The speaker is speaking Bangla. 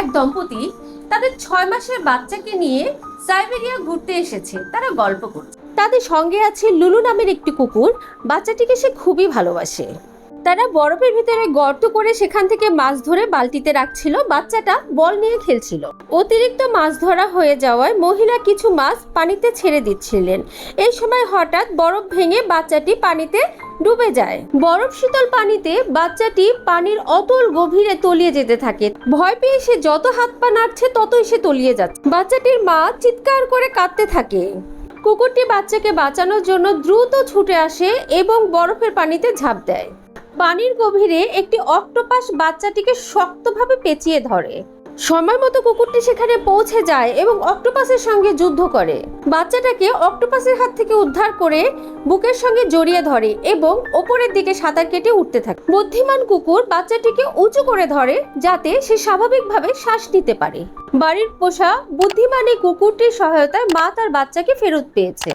এক দম্পতি তাদের ছয় মাসের বাচ্চাকে নিয়ে সাইবেরিয়া ঘুরতে এসেছে। তারা গল্প করছে। তাদের সঙ্গে আছে লুলু নামের একটি কুকুর। বাচ্চাটিকে সে খুবই ভালোবাসে। তারা বরফের ভিতরে গর্ত করে সেখান থেকে মাছ ধরে বালতিতে রাখছিল। বাচ্চাটা বল নিয়ে খেলছিল। অতিরিক্ত মাছ ধরা হয়ে যাওয়ায় মহিলা কিছু মাছ পানিতে ছেড়ে দিচ্ছিলেন। এই সময় হঠাৎ বরফ ভেঙে বাচ্চাটি পানিতে ডুবে যায়। বরফ শীতল পানিতে বাচ্চাটি পানির অতল গভীরে তলিয়ে যেতে থাকে। ভয় পেয়ে সে যত হাত পা নাড়ছে, ততই সে তলিয়ে যাচ্ছে। বাচ্চাটির মা চিৎকার করে কাঁদতে থাকে। কুকুরটি বাচ্চাকে বাঁচানোর জন্য দ্রুত ছুটে আসে এবং বরফের পানিতে ঝাঁপ দেয়। পানির গভীরে একটি অক্টোপাস বাচ্চাটিকে শক্তভাবে পেঁচিয়ে ধরে। সময় মতো কুকুরটি সেখানে পৌঁছে যায় এবং অক্টোপাসের সঙ্গে যুদ্ধ করে। বাচ্চাটাকে অক্টোপাসের হাত থেকে উদ্ধার করে বুকের সঙ্গে জড়িয়ে ধরে এবং ওপরের দিকে সাঁতার কেটে উঠতে থাকে। বুদ্ধিমান কুকুর বাচ্চাটিকে উঁচু করে ধরে যাতে সে স্বাভাবিকভাবে শ্বাস নিতে পারে। বাড়ির পোষা বুদ্ধিমান কুকুরটির সহায়তায় মা তার বাচ্চাকে ফেরত পেয়েছে।